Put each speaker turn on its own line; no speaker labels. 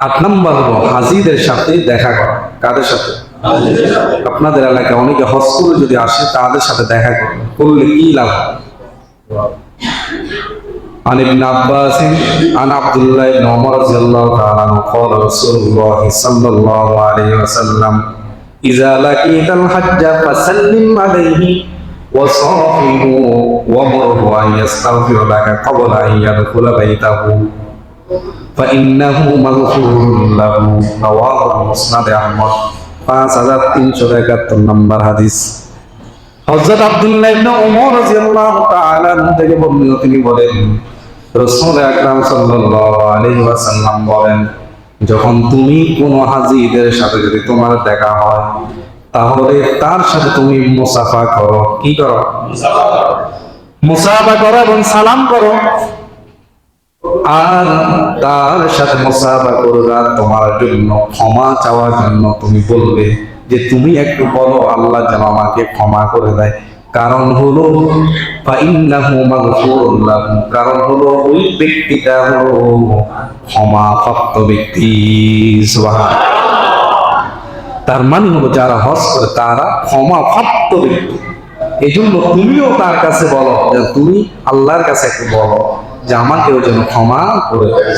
আট নম্বর হলো হাজিদের সাথে দেখা করা কাদের সাথে আপনাদের এলাকায় অনেকে হজ করে যদি আসে তাদের সাথে দেখা করবে করলে কি লাভ হবে? عن ابن عباس عن عبد الله بن عمر رضي الله تعالى عنه قال رسول الله صلى الله عليه وسلم إذا لقيت الحج فسلم عليه وصافه ومره أن يستغفر لك قبل أن يدخل بيته فإنه مغفور له رواه المسند أحمد পাঁচ হাজার তিনশো একাত্তর নম্বর হাদিস হযরত আব্দুল্লাহ ইবনে ওমর রাদিয়াল্লাহু তাআলা আনহু থেকে বর্ণিত তিনি বলেন রাসূল আকরাম সাল্লাল্লাহু আলাইহি ওয়াসাল্লাম বলেন যখন তুমি কোনো হাজিদের সাথে যদি তোমার দেখা হয় তাহলে তার সাথে তুমি মুসাফা করো কি করো মুসাফা করো এবং সালাম করো আর তার সাথে মুসাফা করবা তোমার জন্য, ক্ষমা চাওয়ার জন্য তুমি বলবে যে তুমি একটু বলো, আল্লাহ যেন আমাকে ক্ষমা করে দেয়। কারণ হলো কারণ হলো ওই ব্যক্তিটা হলো ক্ষমা প্রাপ্ত ব্যক্তি তার মানে হলো, যারা হজ করে, তারা ক্ষমা প্রাপ্ত ব্যক্তি। এই জন্য তুমিও তার কাছে বলো তুমি আল্লাহর কাছে একটু বলো। যে আমাকেও যেন ক্ষমা করে দেয়।